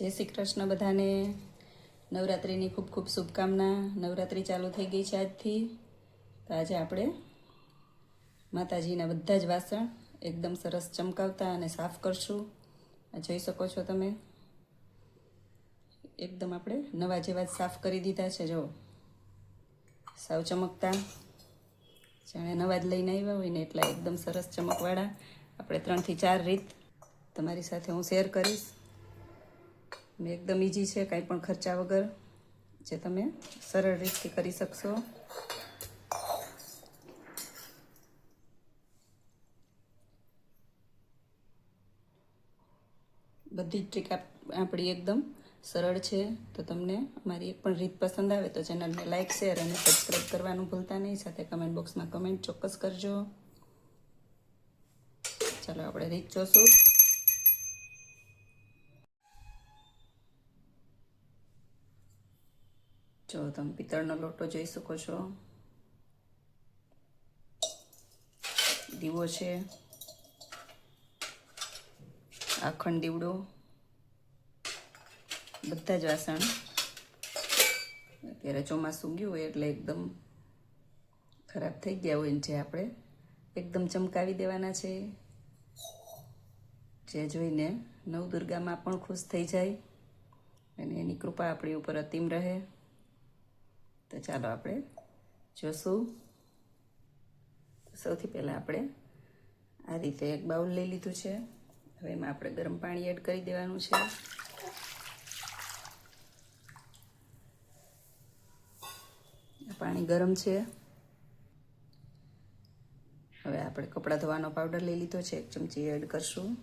જય શ્રી કૃષ્ણ બધાને. નવરાત્રિની ખૂબ ખૂબ શુભકામના. નવરાત્રિ ચાલુ થઈ ગઈ છે આજથી. તો આજે આપણે માતાજીના બધા જ વાસણ એકદમ સરસ ચમકાવતા અને સાફ કરશું. આ જોઈ શકો છો તમે. એકદમ આપણે નવા જેવા જ સાફ કરી દીધા છે જો સાવ ચમકતા. જાણે નવા જ લઈને આવ્યા હોય ને એટલા એકદમ સરસ ચમકવાળા. આપણે ત્રણથી ચાર રીત તમારી સાથે હું શેર કરીશ. ને એકદમ ઇઝી છે, કાંઈ પણ ખર્ચા વગર, જે તમે સરળ રીતથી કરી શકશો. બધી જ ટ્રીક આપણી એકદમ સરળ છે. તો તમને અમારી એક પણ રીત પસંદ આવે તો ચેનલને લાઇક શેર અને સબસ્ક્રાઈબ કરવાનું ભૂલતા નહીં. સાથે કમેન્ટ બોક્સમાં કમેન્ટ ચોક્કસ કરજો. ચાલો, આપણે રીત જોશું. જો તમે પિત્તળનો લોટો જોઈ શકો છો. દીવો છે. આખંડ દીવડો. બધા જ વાસણ. અત્યારે ચોમાસું ગયું હોય એટલે એકદમ ખરાબ થઈ ગયા હોય જે આપણે એકદમ ચમકાવી દેવાના છે. જે જોઈને નવદુર્ગામાં પણ ખુશ થઈ જાય. અને એની કૃપા આપણી ઉપર અતિમ રહે. તો ચાલો આપણે જોશું. સૌથી પહેલાં આપણે આ રીતે એક બાઉલ લઈ લીધું છે. હવે એમાં આપણે ગરમ પાણી એડ કરી દેવાનું છે. પાણી ગરમ છે. હવે આપણે કપડાં ધોવાનો પાવડર લઈ લીધો છે. એક ચમચી એડ કરશું.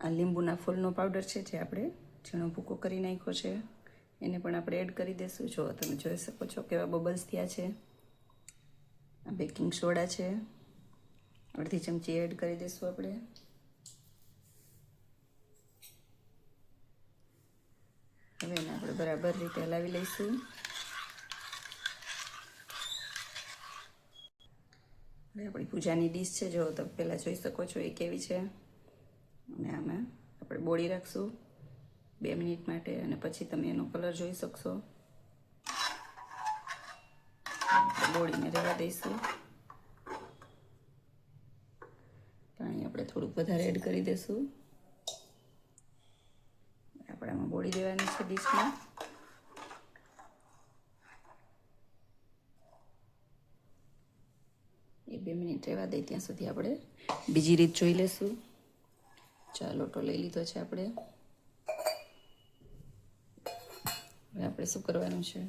આ લીંબુના ફૂલનો પાવડર છે જે આપણે ઝીણો ભૂકો કરી નાખ્યો છે. એને પણ આપણે એડ કરી દઈશું જો તમે જોઈ શકો છો કેવા બબલ્સ થયા છે. આ બેકિંગ સોડા છે. અડધી ચમચી એડ કરી દઈશું આપણે. હવે એને આપણે બરાબર રીતે હલાવી લઈશું. હવે આપણી પૂજાની ડીશ છે. જો તમે પહેલાં જોઈ શકો છો એ કેવી છે. અને આમાં આપણે બોળી રાખશું. બે મિનિટ માટે અને પછી તમે એનો કલર જોઈ શકશો. બોળીને રહેવા દઈશું. પાણી આપણે થોડુંક વધારે એડ કરી દઈશું આપણે આમાં બોળી દેવાની છે ડીશમાં. એ બે મિનિટ રહેવા દઈ, ત્યાં સુધી આપણે બીજી રીત જોઈ લેશું. ચાલો લોટો લઈ લીધો છે આપણે. આપણે શું કરવાનું છે?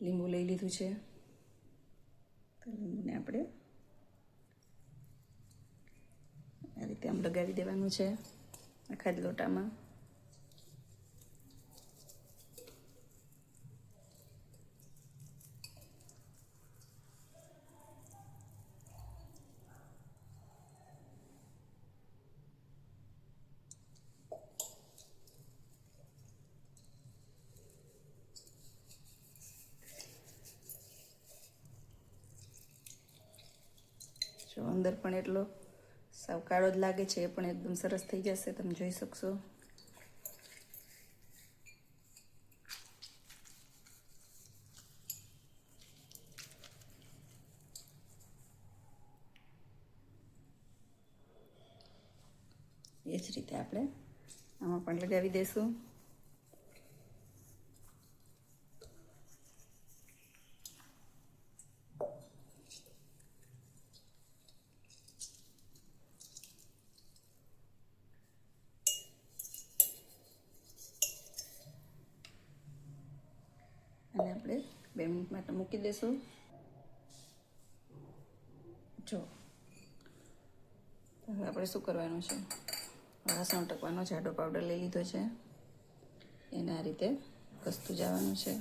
લીંબુ લઈ લીધું છે. તો લીંબુને આપણે આ રીતે આમ લગાવી દેવાનું છે. આખા જ લોટામાં. જો અંદર પણ એટલો સાવ કાળો જ લાગે છે, એ પણ એકદમ સરસ થઈ જશે, તમે જોઈ શકશો. એ જ રીતે આપણે આમાં પણ લગાવી દઈશું અને આપણે બે માટે મૂકી દેશું. જો. હવે આપણે શું કરવાનું છે? વાસણ ટકવાનો જાડો પાવડર લઈ લીધો છે. એને આ રીતે કસતું જવાનું છે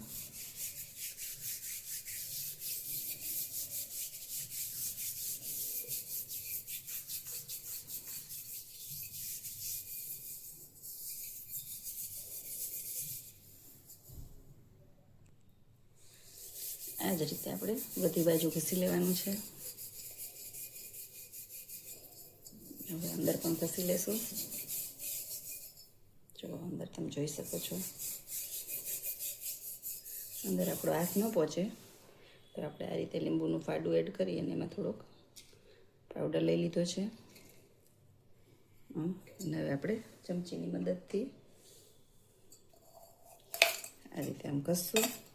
આ જ રીતે આપણે. બધી બાજુ ઘસી લેવાનું છે. હવે અંદર પણ ઘસી લેશું. જો અંદર તમે જોઈ શકો છો. અંદર આપણો હાથ ન પહોંચે તો આપણે આ રીતે લીંબુનું ફાડું એડ કરી અને એમાં થોડોક પાવડર લઈ લીધો છે. અને હવે આપણે ચમચીની મદદથી આ રીતે આમ ઘસશું.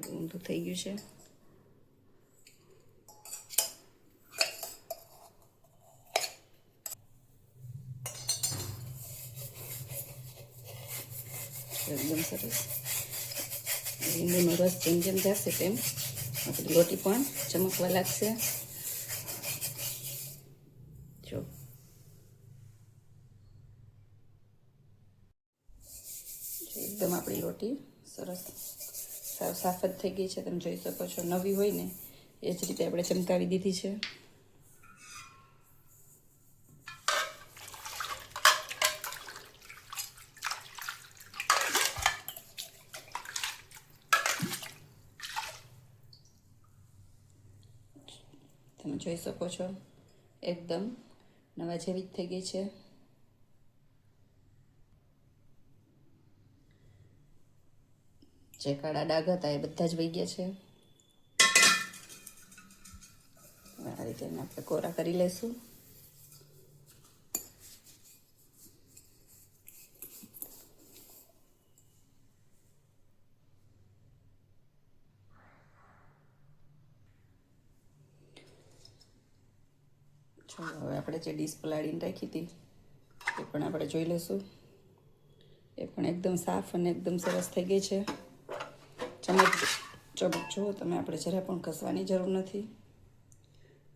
ફાડું ઊંધું થઈ ગયું છે એકદમ સરસ લીંબુનો રસ જેમ જેમ જશે તેમ આપણી રોટી પણ ચમકવા લાગશે જો એકદમ આપણી રોટી સરસ સાવ સાફ જ થઈ ગઈ છે, તમે જોઈ શકો છો. નવી હોય ને, એ જ રીતે આપણે ચમકાવી દીધી છે. તમે જોઈ શકો છો, એકદમ નવા જેવી જ થઈ ગઈ છે. જે કાળા ડાઘ હતા એ બધા જ વહી ગયા છે. આ રીતે આપણે કોરા કરી લઈશું ચાલો હવે આપણે જે ડીશ પલાળીને રાખી હતી, એ પણ આપણે જોઈ લઈશું એ પણ એકદમ સાફ અને એકદમ સરસ થઈ ગઈ છે. ચમચ ચબક જુઓ તમે આપણે જરા પણ ઘસવાની જરૂર નથી.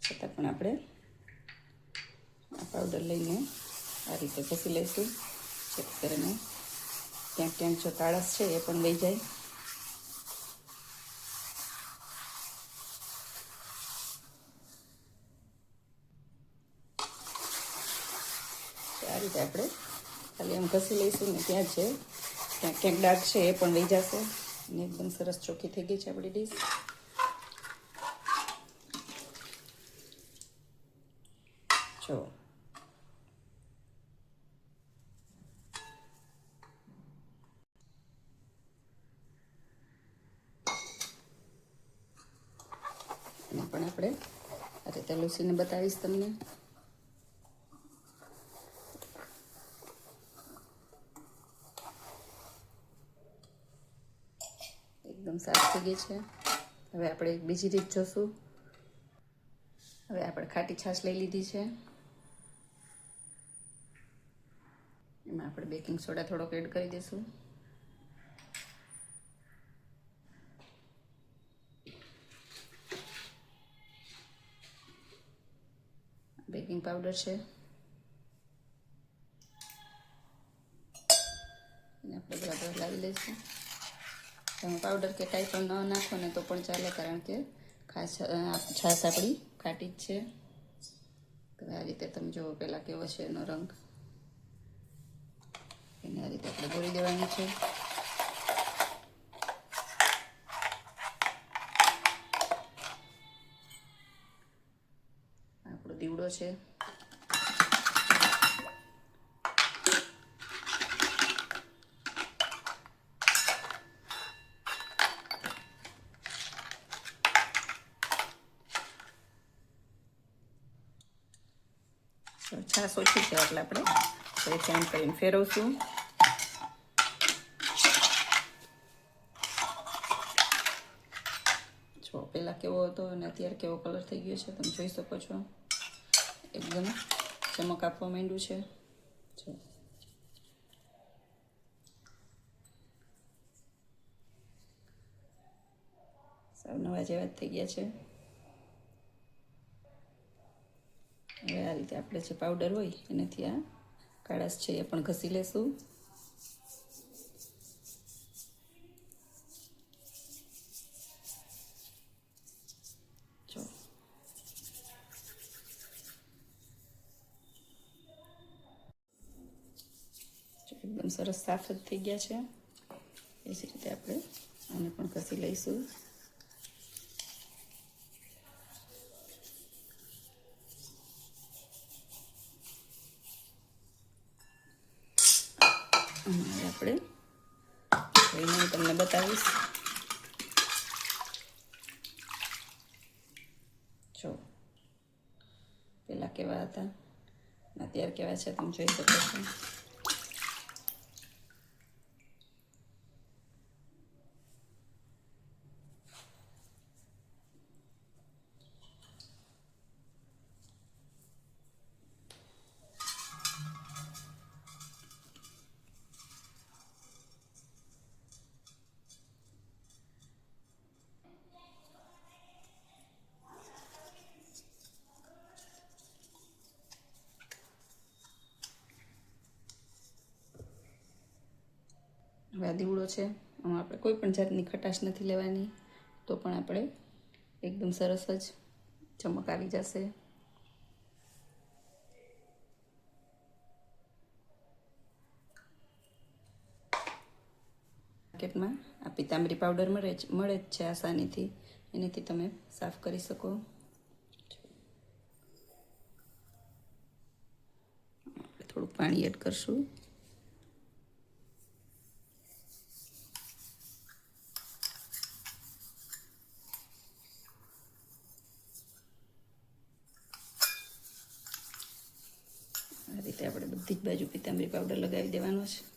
છતાં પણ આપણે આ પાવડર લઈને આ રીતે ઘસી લઈશું. જેથી કરીને ક્યાંક ક્યાંક જો કાળસ છે એ પણ લઈ જાય. આ રીતે આપણે ખાલી એમ ઘસી લઈશું ને ત્યાં છે. ક્યાંક ક્યાંક ડાઘ છે એ પણ લઈ જશે. અને એકદમ સરસ ચોખ્ખી થઈ ગઈ છે આપણી ડીશ. જો. પણ આપણે આ રીતે લૂસીને બતાવીશ તમને. ગઈ છે. હવે આપણે બીજી રીત જોશું. હવે આપણે ખાટી છાશ લઈ લીધી છે. એમાં આપણે બેકિંગ સોડા થોડોક એડ કરી દઈશું બેકિંગ પાવડર છે. આપણે બરાબર લાવી લઈશું. તમે પાવડર કે કાંઈ પણ ન નાખો ને તો પણ ચાલે, કારણ કે ખાસ છાશ આપણી ખાટી જ છે. આ રીતે તમે જુઓ પહેલાં કેવો છે એનો રંગ. એને આ રીતે આપણે બોળી દેવાની છે. આપણો દીવડો છે. છાશ ઓછી છે એટલે આપણે ફરીથી આમ કરીને ફેરવશું જો પહેલાં કેવો હતો અને અત્યારે કેવો કલર થઈ ગયો છે તમે જોઈ શકો છો એકદમ ચમક આપવા માંડ્યું છે જો સાવ નવા જેવા જ થઈ ગયા છે હવે આ રીતે આપણે જે પાવડર હોય એનાથી આ કાળાશ છે એ પણ ઘસી લેશું. જો એકદમ સરસ સાફ જ થઈ ગયા છે. એ જ રીતે આપણે આને પણ ઘસી લઈશું આપણે જોઈને હું તમને બતાવીશ જો પેલા કેવા હતા અને અત્યારે કેવા છે તમે જોઈ શકો છો હવે છે. આમાં આપણે કોઈ પણ જાતની ખટાશ નથી લેવાની. તો પણ આપણે એકદમ સરસ જ ચમક આવી જશે. માર્કેટમાં આ પિતાંબરી પાવડર મળે જ મળે જ છે આસાનીથી. એનાથી તમે સાફ કરી શકો. થોડું પાણી એડ કરશું આ રીતે આપણે બધી જ બાજુ પીતાંબરી પાવડર લગાવી દેવાનો છે.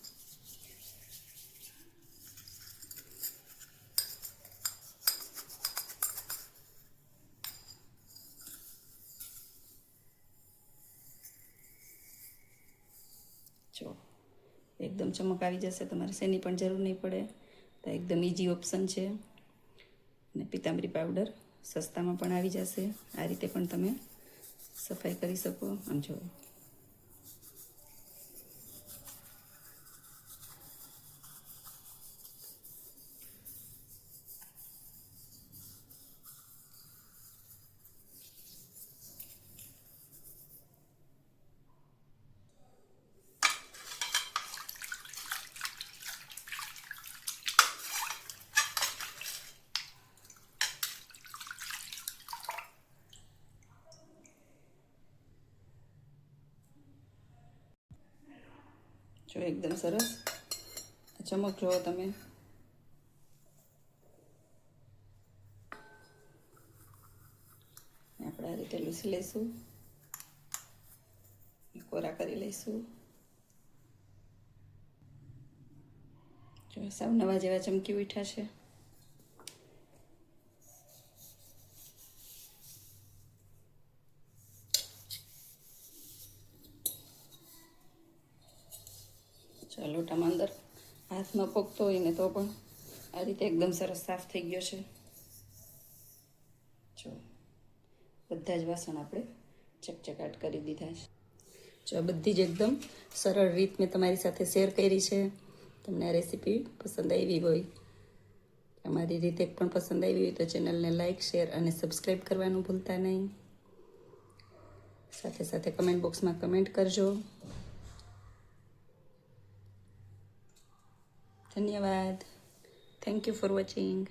જો, એકદમ ચમક આવી જશે, તમારે શેની પણ જરૂર નહીં પડે. તો એકદમ ઇઝી ઓપ્શન છે. અને પિતાંબરી પાવડર સસ્તામાં પણ આવી જશે. આ રીતે પણ તમે સફાઈ કરી શકો. અને જો જો એકદમ સરસ. ચમક જુઓ તમે. આપણે આ રીતે લૂસી લઈશું. કોરા કરી લઈશું. જો સાવ નવા જેવા ચમકી ઉઠ્યા છે ચાલો લોટામાં અંદર હાથમાં હોય ને તો પણ આ રીતે એકદમ સરસ સાફ થઈ ગયો છે. જો, બધા જ વાસણ આપણે ચકચકાટ કરી દીધા છે. જો બધી જ એકદમ સરળ રીત મેં તમારી સાથે શેર કરી છે. તમને આ રેસીપી પસંદ આવી હોય, અમારી રીતે પણ પસંદ આવી હોય તો ચેનલને લાઇક શેર અને સબસ્ક્રાઈબ કરવાનું ભૂલતા નહીં. સાથે સાથે કમેન્ટ બોક્સમાં કમેન્ટ કરજો. धन्यवाद थँक्यू फॉर वॉचिंग